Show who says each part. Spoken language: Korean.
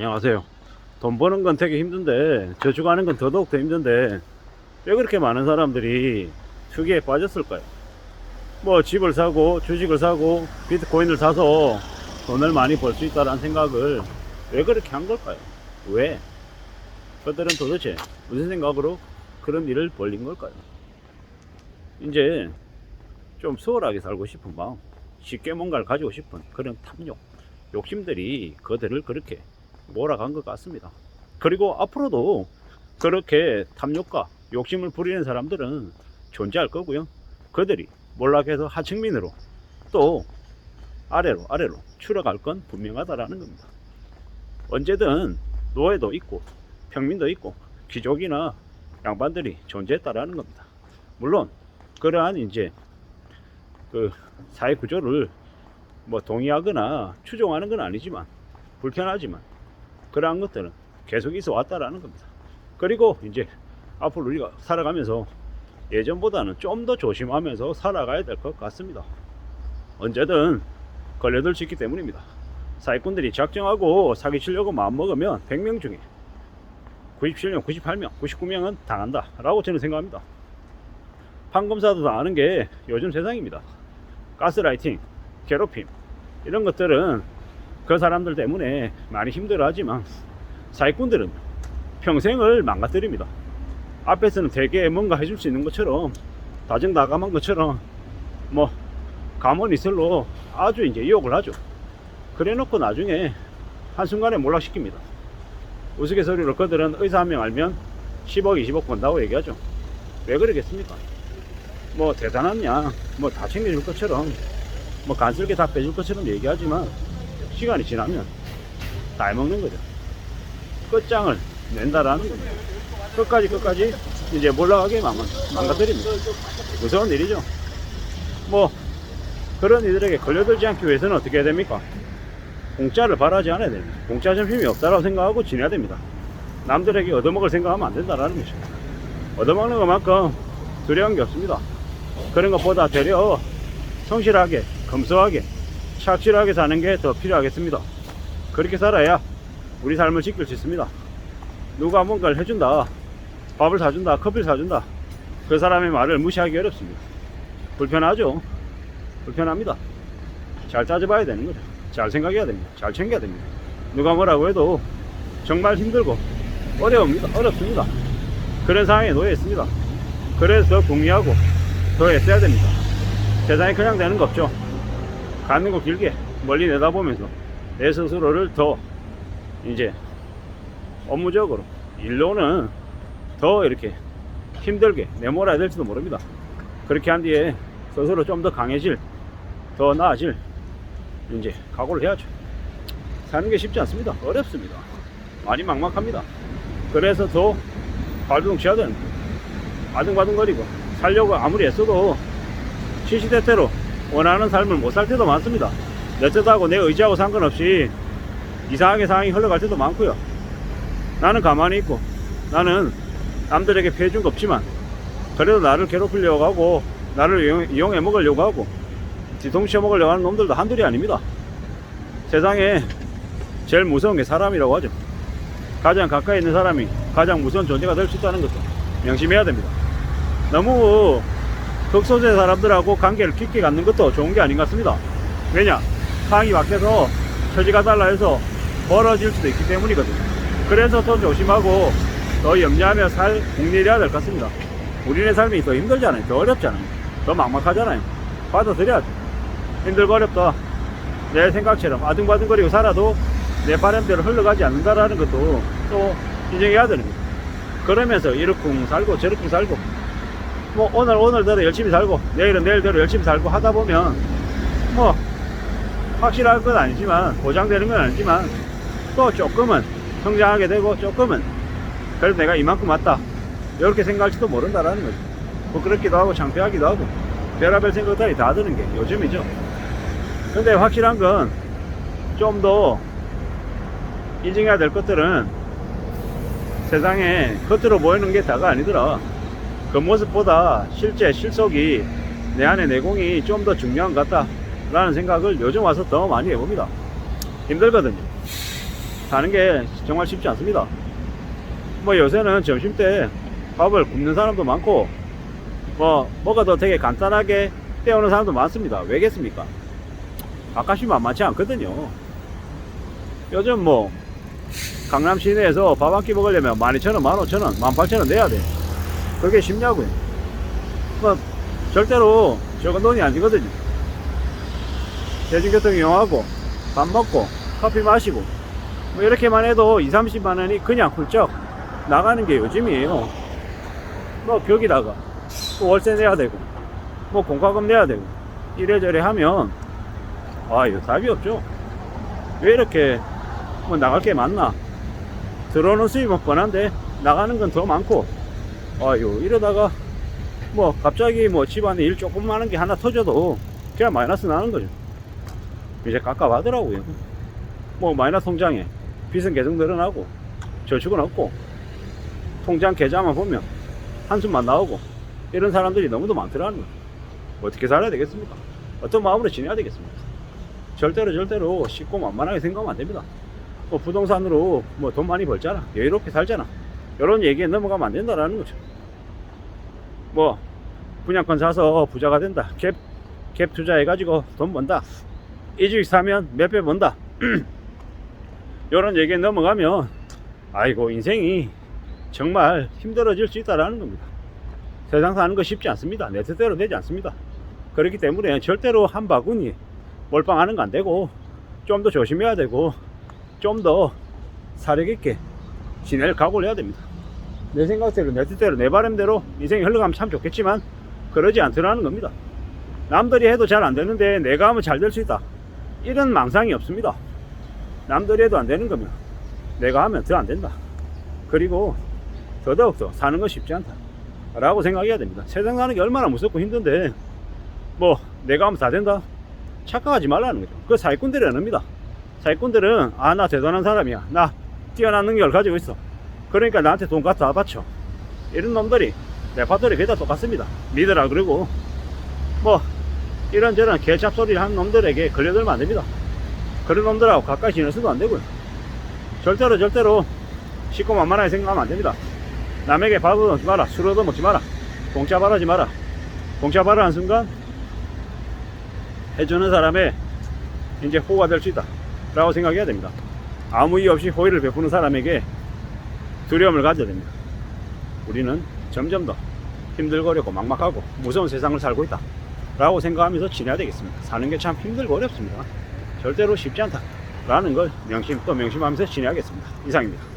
Speaker 1: 안녕하세요. 돈 버는 건 되게 힘든데 저축하는 건 더더욱 더 힘든데 왜 그렇게 많은 사람들이 투기에 빠졌을까요? 뭐 집을 사고 주식을 사고 비트코인을 사서 돈을 많이 벌 수 있다는 생각을 왜 그렇게 한 걸까요? 왜? 그들은 도대체 무슨 생각으로 그런 일을 벌린 걸까요? 이제 좀 수월하게 살고 싶은 마음, 쉽게 뭔가를 가지고 싶은 그런 탐욕, 욕심들이 그들을 그렇게 몰아간 것 같습니다. 그리고 앞으로도 그렇게 탐욕과 욕심을 부리는 사람들은 존재할 거고요. 그들이 몰락해서 하층민으로 또 아래로 아래로 추락할 건 분명하다라는 겁니다. 언제든 노예도 있고 평민도 있고 귀족이나 양반들이 존재했다라는 겁니다. 물론 그러한 이제 그 사회 구조를 뭐 동의하거나 추종하는 건 아니지만 불편하지만 그러한 것들은 계속 있어 왔다라는 겁니다. 그리고 이제 앞으로 우리가 살아가면서 예전보다는 좀 더 조심하면서 살아가야 될 것 같습니다. 언제든 걸려들 수 있기 때문입니다. 사기꾼들이 작정하고 사기치려고 마음먹으면 100명 중에 97명, 98명, 99명은 당한다 라고 저는 생각합니다. 판검사도 당하는 게 요즘 세상입니다. 가스라이팅, 괴롭힘 이런 것들은 그 사람들 때문에 많이 힘들어하지만 사기꾼들은 평생을 망가뜨립니다. 앞에서는 되게 뭔가 해줄 수 있는 것처럼 다정다감한 것처럼 뭐 감언 이슬로 아주 이제 유혹을 하죠. 그래놓고 나중에 한순간에 몰락시킵니다. 우스갯소리로 그들은 의사 한 명 알면 10억, 20억 번다고 얘기하죠. 왜 그러겠습니까? 뭐 대단한 양, 뭐 다 챙겨줄 것처럼, 뭐 간쓸게 다 빼줄 것처럼 얘기하지만 시간이 지나면 다 해먹는 거죠. 끝장을 낸다라는 겁니다. 끝까지 끝까지 이제 몰락하게 망, 망가뜨립니다. 무서운 일이죠. 뭐 그런 이들에게 걸려들지 않기 위해서는 어떻게 해야 됩니까? 공짜를 바라지 않아야 됩니다. 공짜 점심이 없다라고 생각하고 지내야 됩니다. 남들에게 얻어먹을 생각하면 안 된다라는 거죠. 얻어먹는 것만큼 두려운 게 없습니다. 그런 것보다 되려 성실하게, 검소하게, 착실하게 사는 게 더 필요하겠습니다. 그렇게 살아야 우리 삶을 지킬 수 있습니다. 누가 뭔가를 해준다, 밥을 사준다, 커피를 사준다. 그 사람의 말을 무시하기 어렵습니다. 불편하죠? 불편합니다. 잘 따져봐야 되는 거죠. 잘 생각해야 됩니다. 잘 챙겨야 됩니다. 누가 뭐라고 해도 정말 힘들고 어려웁니다. 어렵습니다. 그런 상황에 놓여 있습니다. 그래서 더 궁리하고 더 애써야 됩니다. 세상이 그냥 되는 거 없죠. 가는 거 길게 멀리 내다보면서 내 스스로를 더 이제 업무적으로 일로는 더 이렇게 힘들게 내몰아야 될지도 모릅니다. 그렇게 한 뒤에 스스로 좀 더 강해질, 더 나아질 이제 각오를 해야죠. 사는 게 쉽지 않습니다. 어렵습니다. 많이 막막합니다. 그래서 더 발동치야 되는 아등바등거리고 살려고 아무리 애써도 시시때때로 원하는 삶을 못 살 때도 많습니다. 내 뜻하고 내 의지하고 상관없이 이상하게 상황이 흘러갈 때도 많고요. 나는 가만히 있고 나는 남들에게 피해 준 거 없지만 그래도 나를 괴롭히려고 하고 나를 이용, 이용해 먹으려고 하고 뒤통수쳐 먹으려고 하는 놈들도 한둘이 아닙니다. 세상에 제일 무서운 게 사람이라고 하죠. 가장 가까이 있는 사람이 가장 무서운 존재가 될 수 있다는 것도 명심해야 됩니다. 너무 극소수의 사람들하고 관계를 깊게 갖는 것도 좋은 게 아닌 것 같습니다. 왜냐? 상황이 바뀌어서 처지가 달라 해서 벌어질 수도 있기 때문이거든요. 그래서 더 조심하고 더 염려하며 살 국리해야 될 것 같습니다. 우리네 삶이 더 힘들잖아요. 더 어렵잖아요. 더 막막하잖아요. 받아들여야죠. 힘들고 어렵다. 내 생각처럼 아등바등거리고 살아도 내 바람대로 흘러가지 않는다라는 것도 또 인정해야 되는 거죠. 그러면서 이렇쿵 살고 저렇쿵 살고 뭐 오늘 오늘대로 열심히 살고 내일은 내일대로 열심히 살고 하다 보면 뭐 확실할 건 아니지만 보장되는 건 아니지만 또 조금은 성장하게 되고 조금은 그래도 내가 이만큼 왔다. 이렇게 생각할지도 모른다라는 거죠 부끄럽기도 하고 창피하기도 하고 별의별 생각들이 다 드는 게 요즘이죠. 근데 확실한 건 좀 더 인정해야 될 것들은 세상에 겉으로 보이는 게 다가 아니더라 겉모습보다 실제 실속이 내 안의 내공이 좀 더 중요한 것 같다 라는 생각을 요즘 와서 더 많이 해봅니다 힘들거든요 사는 게 정말 쉽지 않습니다. 뭐 요새는 점심 때 밥을 굶는 사람도 많고 뭐더 되게 간단하게 때우는 사람도 많습니다. 왜겠습니까? 아까시 만만치 않거든요. 요즘 뭐 강남 시내에서 밥 한 끼 먹으려면 12,000원, 15,000원, 18,000원 내야 돼. 그게 쉽냐고요. 뭐 절대로 적은 돈이 아니거든요. 대중교통 이용하고 밥 먹고 커피 마시고 뭐 이렇게만 해도 2, 30만 원이 그냥 훌쩍 나가는 게 요즘이에요. 뭐또 월세 내야 되고 뭐 공과금 내야 되고 이래저래 하면 아 이거 답이 없죠. 왜 이렇게 뭐 나갈 게 많나? 들어오는 수입은 뻔한데 나가는 건 더 많고 아유 이러다가 뭐 갑자기 뭐 집안에 일 조금 하는 게 하나 터져도 그냥 마이너스 나는 거죠. 이제 깝깝하더라고요. 뭐 마이너스 통장에 빚은 계속 늘어나고 저축은 없고 통장 계좌만 보면 한숨만 나오고 이런 사람들이 너무도 많더라는 거예요. 어떻게 살아야 되겠습니까? 어떤 마음으로 지내야 되겠습니까? 절대로 절대로 쉽고 만만하게 생각하면 안 됩니다. 뭐 부동산으로 뭐 돈 많이 벌잖아. 여유롭게 살잖아. 이런 얘기에 넘어가면 안 된다라는 거죠. 뭐 분양권 사서 부자가 된다. 갭, 갭 투자해가지고 돈 번다. 이 주식 사면 몇 배 번다. 이런 얘기에 넘어가면 아이고 인생이 정말 힘들어질 수 있다라는 겁니다. 세상 사는 거 쉽지 않습니다. 내 뜻대로 되지 않습니다. 그렇기 때문에 절대로 한 바구니 몰빵하는 거 안 되고 좀 더 조심해야 되고 좀 더 사력 있게 지낼 각오를 해야 됩니다. 내 생각대로 내 뜻대로 내 바람대로 인생이 흘러가면 참 좋겠지만 그러지 않더라는 겁니다. 남들이 해도 잘 안 되는데 내가 하면 잘 될 수 있다. 이런 망상이 없습니다. 남들이 해도 안 되는 거면 내가 하면 더 안 된다. 그리고 더더욱더 사는 건 쉽지 않다. 라고 생각해야 됩니다. 세상 사는 게 얼마나 무섭고 힘든데 뭐 내가 하면 다 된다. 착각하지 말라는 거죠. 그 사기꾼들이 안 합니다. 사기꾼들은 아 나 대단한 사람이야. 나 뛰어난 능력을 가지고 있어. 그러니까 나한테 돈 갖다 다 바쳐. 이런 놈들이 레파토리 거의 다 똑같습니다. 믿으라 그러고 뭐 이런저런 개잡 소리를 하는 놈들에게 걸려들면 안 됩니다. 그런 놈들하고 가까이 지내서도 안 되고요. 절대로 절대로 쉽고 만만하게 생각하면 안 됩니다. 남에게 밥을 먹지 마라. 술을 먹지 마라. 공짜 바라지 마라. 공짜 바라는 순간 해주는 사람의 이제 호가 될 수 있다. 라고 생각해야 됩니다. 아무 이유 없이 호의를 베푸는 사람에게 두려움을 가져야 됩니다. 우리는 점점 더 힘들고 막막하고 무서운 세상을 살고 있다. 라고 생각하면서 지내야 되겠습니다. 사는 게 참 힘들고 어렵습니다. 절대로 쉽지 않다. 라는 걸 명심 또 명심하면서 지내야겠습니다. 이상입니다.